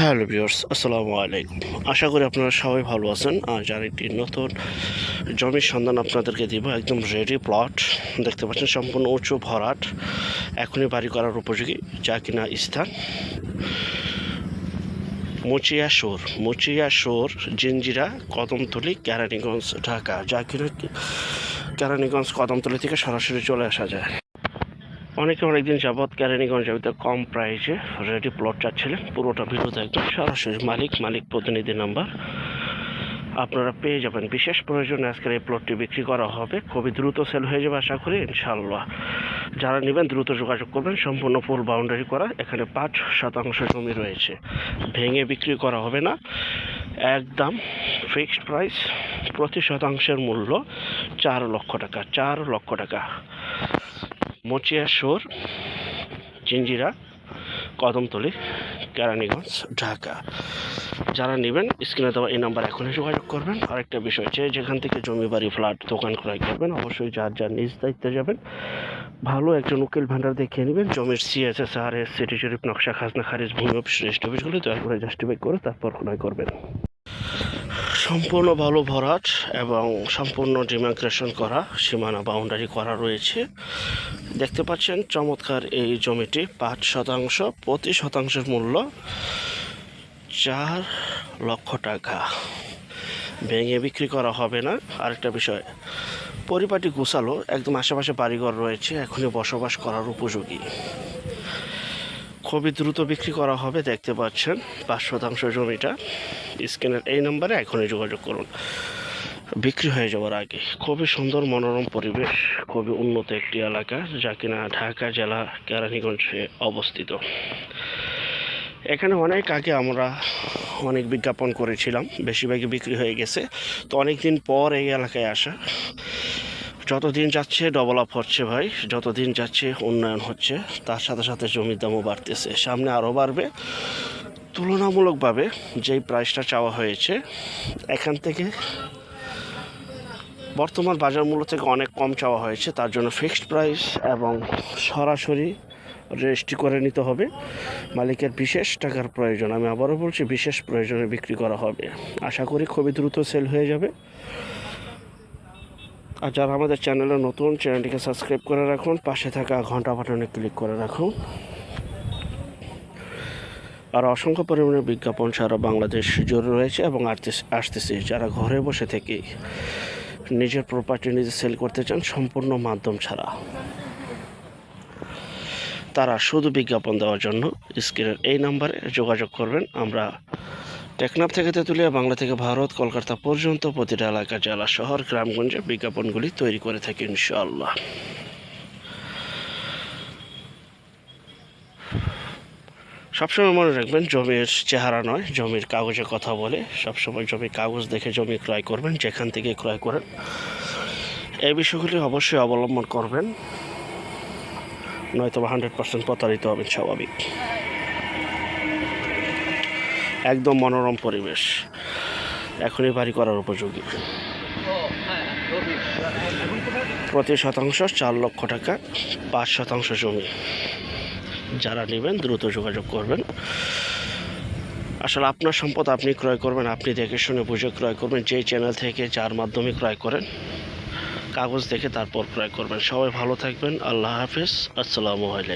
Hello viewers, আসসালামু আলাইকুম। আশা করি আপনারা সবাই ভালো আছেন। আজ আর একটি নতুন জমির সন্ধান আপনাদেরকে দিব, একদম রেডি প্লট দেখতে পাচ্ছেন সম্পূর্ণ উঁচু ভরাট, এখনই বাড়ি করার উপযোগী, যা কিনা স্থান। মুচিয়া শোর মুচিয়া শোর জিঞ্জিরা, কদমতলি, কেরানীগঞ্জ, ঢাকা, যা কিনা কেরানীগঞ্জ, কদমতলি থেকে সরাসরি চলে আসা যায়। অনেকে অনেকদিন যাবৎ কেরানীগঞ্জ কম প্রাইসে রেডি প্লট চাচ্ছিলেন। পুরোটা ভিডিওতে একদম। সরাসরি মালিক মালিক প্রতিনিধি নাম্বার। আপনারা পেয়ে যাবেন। বিশেষ প্রয়োজনে, আজকের এই প্লটটি বিক্রি করা হবে। খুবই দ্রুত সেল হয়ে যাবে, আশা করি ইনশাল্লাহ যারা নেবেন, দ্রুত যোগাযোগ করবেন। সম্পূর্ণ ফুল বাউন্ডারি করা। এখানে পাঁচ শতাংশ জমি রয়েছে। ভেঙে বিক্রি করা হবে না। একদম ফিক্সড প্রাইস প্রতি শতাংশের মূল্য চার লক্ষ টাকা, চার লক্ষ টাকা। মচিয়া শোর জিঞ্জিরা কদমতলি, কেরানীগঞ্জ, ঢাকা। যারা নেবেন, স্ক্রিনে দেওয়া এই নাম্বার এখনই যোগাযোগ করবেন। আরেকটা বিষয় যে যেখান থেকে জমি বাড়ি, ফ্ল্যাট, দোকান ক্রয় করবেন, অবশ্যই যার যার নিজ দায়িত্বে যাবেন, ভালো একজন উকিল ভান্ডার দেখিয়ে নেবেন। জমির সিএসএস আর এস সিটি শরীফ নকশা খাজনা, খারিজ, ভূমি অফিস রেস্ট অফিসগুলো দয়া করে জাস্টিফাই করে, তারপর ক্রয় করবেন। সম্পূর্ণ ভালো ভরাট এবং সম্পূর্ণ ডিমাগ্রেশন করা, সীমানা বাউন্ডারি করা রয়েছে। দেখতে পাচ্ছেন, চমৎকার এই জমিটি, পাঁচ শতাংশ, প্রতি শতাংশের মূল্য চার লক্ষ টাকা। ভেঙে বিক্রি করা হবে না। আরেকটা বিষয়, পরিপাটি গোছালো, একদম আশেপাশে বাড়িঘর রয়েছে, এখনই বসবাস করার উপযোগী। খুবই দ্রুত বিক্রি করা হবে, দেখতে পাচ্ছেন। পাঁচ শতাংশ জমিটা। স্ক্রিনের এই নম্বরে এখনই যোগাযোগ করুন। বিক্রি হয়ে যাওয়ার আগে খুবই সুন্দর মনোরম পরিবেশ, খুবই উন্নত একটি এলাকা যা কিনা ঢাকা জেলা কেরানীগঞ্জে অবস্থিত। এখানে অনেক আগে আমরা অনেক বিজ্ঞাপন করেছিলাম, বেশিরভাগই বিক্রি হয়ে গেছে। তো অনেক দিন পর এই এলাকায় আসা। যতদিন যাচ্ছে ডবল আপ হচ্ছে ভাই, যতদিন যাচ্ছে উন্নয়ন হচ্ছে, তার সাথে সাথে জমির দামও বাড়তেছে। সামনে আরও বাড়বে। তুলনামূলকভাবে যেই প্রাইসটা চাওয়া হয়েছে, এখান থেকে বর্তমান বাজার মূল্য থেকে অনেক কম চাওয়া হয়েছে, তার জন্য ফিক্সড প্রাইস এবং সরাসরি রেজিস্ট্রি করে নিতে হবে। মালিকের বিশেষ টাকার প্রয়োজন, আমি আবারও বলছি বিশেষ প্রয়োজনে বিক্রি করা হবে। আশা করি খুবই দ্রুত সেল হয়ে যাবে। আর যারা আমাদের চ্যানেলে নতুন, চ্যানেলটিকে সাবস্ক্রাইব করে রাখুন, পাশে থাকা ঘণ্টা বাটনে ক্লিক করে রাখুন। আর অসংখ্য পরিমাণে বিজ্ঞাপন সারা বাংলাদেশ জুড়ে রয়েছে এবং আসতেছে আসতেছে। যারা ঘরে বসে থেকে নিজের প্রপার্টি নিজে সেল করতে চান, সম্পূর্ণ মাধ্যম ছাড়া। তারা শুধু বিজ্ঞাপন দেওয়ার জন্য। স্ক্রিনের এই নাম্বারে যোগাযোগ করবেন। আমরা টেকনাফ থেকে তেঁতুলিয়া, বাংলা থেকে ভারত, কলকাতা পর্যন্ত প্রতিটা এলাকা, জেলা, শহর, গ্রামগঞ্জে বিজ্ঞাপনগুলি তৈরি করে থাকি ইনশাআল্লাহ। সবসময় মনে রাখবেন, জমির চেহারা নয়, জমির কাগজে কথা বলে। সবসময় জমির কাগজ দেখে জমি ক্রয় করবেন, যেখান থেকে ক্রয় করেন। এই বিষয়গুলি অবশ্যই অবলম্বন করবেন। নয়তো হান্ড্রেড পার্সেন্ট প্রতারিত হবেন, স্বাভাবিক। একদম মনোরম পরিবেশ। এখনই বাড়ি করার উপযোগী। প্রতি শতাংশ চার লক্ষ টাকা, পাঁচ শতাংশ জমি। যারা নেবেন, দ্রুত যোগাযোগ করবেন। আসলে আপনার সম্পদ আপনি ক্রয় করবেন, আপনি দেখে শুনে বুঝে ক্রয় করবেন, যেই চ্যানেল থেকে যার মাধ্যমে ক্রয় করেন, কাগজ দেখে তারপর ক্রয় করবেন। সবাই ভালো থাকবেন, আল্লাহ হাফিজ, আসসালামু আলাইকুম।